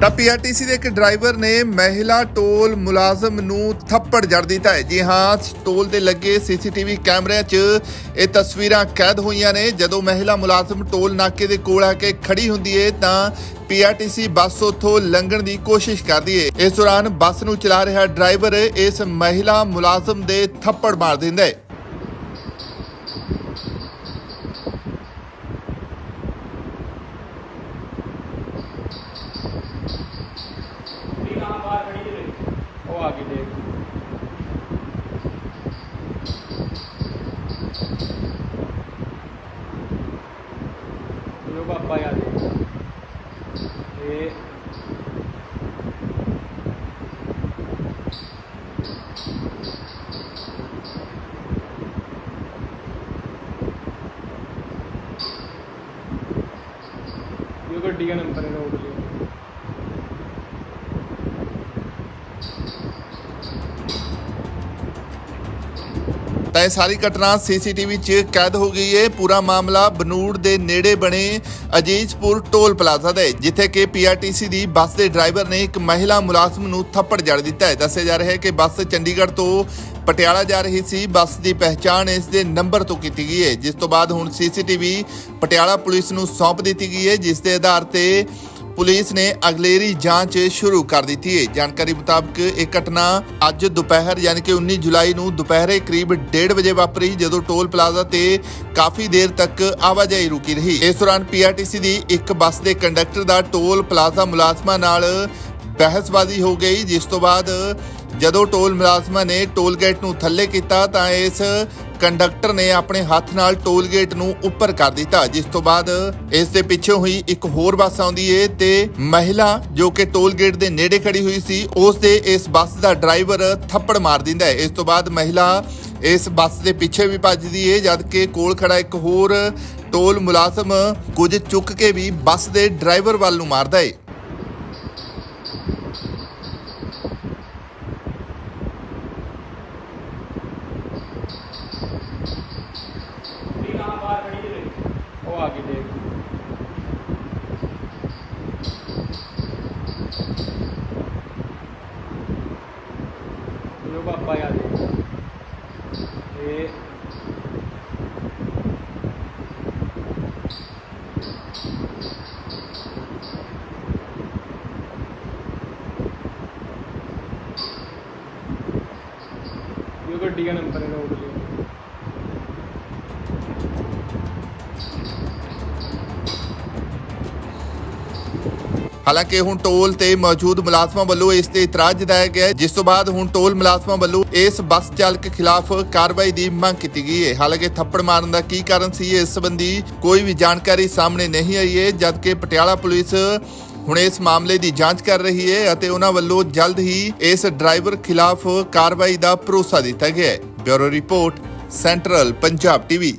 ਤਾਂ ਪੀਆਰਟੀਸੀ ਦੇ ਇੱਕ ਡਰਾਈਵਰ ਨੇ ਮਹਿਲਾ ਟੋਲ ਮੁਲਾਜ਼ਮ ਨੂੰ ਥੱਪੜ ਜੜ ਦਿੱਤਾ ਹੈ। ਜੀ ਹਾਂ, ਟੋਲ ਦੇ ਲੱਗੇ ਸੀਸੀਟੀਵੀ ਕੈਮਰਿਆਂ 'ਚ ਇਹ ਤਸਵੀਰਾਂ ਕੈਦ ਹੋਈਆਂ ਨੇ। ਜਦੋਂ ਮਹਿਲਾ ਮੁਲਾਜ਼ਮ ਟੋਲ ਨਾਕੇ ਦੇ ਕੋਲ ਆ ਕੇ ਖੜੀ ਹੁੰਦੀ ਏ, ਤਾਂ ਪੀਆਰਟੀਸੀ ਬੱਸ ਉੱਥੋਂ ਲੰਘਣ ਦੀ ਕੋਸ਼ਿਸ਼ ਕਰਦੀ ਏ। ਇਸ ਦੌਰਾਨ ਬੱਸ ਨੂੰ ਚਲਾ ਰਿਹਾ ਡਰਾਈਵਰ ਇਸ ਮਹਿਲਾ ਮੁਲਾਜ਼ਮ ਦੇ ਥੱਪੜ ਮਾਰ ਦਿੰਦਾ ਹੈ ਇਹ ਇਹ ਗੱਡੀ ਦਾ ਨੰਬਰ ਹੈ ਨੋਟ ਲਿਓ ਤਾਂ ਇਹ ਸਾਰੀ ਘਟਨਾ ਸੀਸੀਟੀਵੀ 'ਚ ਕੈਦ ਹੋ ਗਈ ਹੈ। ਪੂਰਾ ਮਾਮਲਾ ਬਨੂੜ ਦੇ ਨੇੜੇ ਬਣੇ ਅਜੀਜ਼ਪੁਰ ਟੋਲ ਪਲਾਜ਼ਾ ਦਾ ਹੈ ਜਿੱਥੇ ਕਿ ਪੀਆਰਟੀਸੀ ਦੀ ਬੱਸ ਦੇ ਡਰਾਈਵਰ ਨੇ ਇੱਕ ਮਹਿਲਾ ਮੁਲਾਜ਼ਮ ਨੂੰ ਥੱਪੜ ਜੜ ਦਿੱਤਾ ਹੈ। ਦੱਸਿਆ ਜਾ ਰਿਹਾ ਹੈ ਕਿ ਬੱਸ ਚੰਡੀਗੜ੍ਹ ਤੋਂ ਪਟਿਆਲਾ ਜਾ ਰਹੀ ਸੀ। ਬੱਸ ਦੀ ਪਹਿਚਾਣ ਇਸ ਦੇ ਨੰਬਰ ਤੋਂ ਕੀਤੀ ਗਈ ਹੈ, ਜਿਸ ਤੋਂ ਬਾਅਦ ਹੁਣ ਸੀਸੀਟੀਵੀ ਪਟਿਆਲਾ ਪੁਲਿਸ ਨੂੰ ਸੌਂਪ ਦਿੱਤੀ ਗਈ ਹੈ, ਜਿਸ ਦੇ ਆਧਾਰ ਤੇ ਪੁਲਿਸ ਨੇ ਅਗਲੇਰੀ ਜਾਂਚ ਸ਼ੁਰੂ ਕਰ ਦਿੱਤੀ ਹੈ। ਜਾਣਕਾਰੀ ਮੁਤਾਬਕ ਇਹ ਘਟਨਾ ਅੱਜ ਦੁਪਹਿਰ, ਯਾਨੀ ਕਿ 19 ਜੁਲਾਈ ਨੂੰ ਦੁਪਹਿਰੇ ਕਰੀਬ 1:30 ਵਜੇ ਵਾਪਰੀ, ਜਦੋਂ ਟੋਲ ਪਲਾਜ਼ਾ ਤੇ ਕਾਫੀ ਦੇਰ ਤੱਕ ਆਵਾਜਾਈ ਰੁਕੀ ਰਹੀ। ਇਸ ਦੌਰਾਨ ਪੀਆਰਟੀਸੀ ਦੀ ਇੱਕ ਬੱਸ ਦੇ ਕੰਡਕਟਰ ਦਾ ਟੋਲ ਪਲਾਜ਼ਾ ਮੁਲਾਜ਼ਮਾਂ ਨਾਲ ਬਹਿਸਬਾਜ਼ੀ ਹੋ ਗਈ, ਜਿਸ ਤੋਂ ਬਾਅਦ ਜਦੋਂ ਟੋਲ ਮੁਲਾਜ਼ਮਾਂ ਨੇ ਟੋਲ ਗੇਟ ਨੂੰ ਥੱਲੇ ਕੀਤਾ, ਤਾਂ ਇਸ ਕੰਡਕਟਰ ਨੇ ਆਪਣੇ ਹੱਥ ਨਾਲ ਟੋਲ ਗੇਟ ਨੂੰ ਉੱਪਰ ਕਰ ਦਿੱਤਾ, ਜਿਸ ਤੋਂ ਬਾਅਦ ਇਸ ਦੇ ਪਿੱਛੇ ਹੋਈ ਇੱਕ ਹੋਰ ਬੱਸ ਆਉਂਦੀ ਏ ਤੇ ਮਹਿਲਾ ਜੋ ਕਿ ਟੋਲ ਗੇਟ ਦੇ ਨੇੜੇ ਖੜੀ ਹੋਈ ਸੀ, ਉਸ ਦੇ ਇਸ ਬੱਸ ਦਾ ਡਰਾਈਵਰ ਥੱਪੜ ਮਾਰ ਦਿੰਦਾ ਹੈ ਇਸ ਤੋਂ ਬਾਅਦ ਮਹਿਲਾ ਇਸ ਬੱਸ ਦੇ ਪਿੱਛੇ ਵੀ ਭੱਜਦੀ ਏ, ਜਦ ਕਿ ਕੋਲ ਖੜਾ ਇੱਕ ਹੋਰ ਟੋਲ ਮੁਲਾਜ਼ਮ ਕੁਝ ਚੁੱਕ ਕੇ ਵੀ ਬੱਸ ਦੇ ਡਰਾਈਵਰ ਵੱਲ ਨੂੰ ਮਾਰਦਾ ਏ ਉਹ ਆ ਗਈ ਦੇਖ ਲੋ ਇਹ ਗੱਡੀ ਦਾ ਨੰਬਰ ਹੈ ਨੋਟ ਲਿਓ ਹਾਲਾਂਕਿ ਹੁਣ ਟੋਲ ਤੇ ਮੌਜੂਦ ਮੁਲਾਜ਼ਮਾਂ ਵੱਲੋਂ ਇਸ ਤੇ ਇਤਰਾਜ਼ ਜਤਾਇਆ ਗਿਆ ਜਿਸ ਤੋਂ ਬਾਅਦ ਹੁਣ ਟੋਲ ਮੁਲਾਜ਼ਮਾਂ ਵੱਲੋਂ ਇਸ ਬੱਸ ਚਾਲਕ ਖਿਲਾਫ ਕਾਰਵਾਈ ਦੀ ਮੰਗ ਕੀਤੀ ਗਈ ਹੈ। ਹਾਲਾਂਕਿ ਥੱਪੜ ਮਾਰਨ ਦਾ ਕੀ ਕਾਰਨ ਸੀ ਇਸ ਸੰਬੰਧੀ ਕੋਈ ਵੀ ਜਾਣਕਾਰੀ ਸਾਹਮਣੇ ਨਹੀਂ ਆਈ ਹੈ, ਜਦਕਿ ਪਟਿਆਲਾ ਪੁਲਿਸ ਹੁਣ ਇਸ ਮਾਮਲੇ ਦੀ ਜਾਂਚ ਕਰ ਰਹੀ ਹੈ ਅਤੇ ਉਹਨਾਂ ਵੱਲੋਂ ਜਲਦ ਹੀ ਇਸ ਡਰਾਈਵਰ ਖਿਲਾਫ ਕਾਰਵਾਈ ਦਾ ਭਰੋਸਾ ਦਿੱਤਾ ਗਿਆ ਹੈ। Bureau report, central Punjab TV.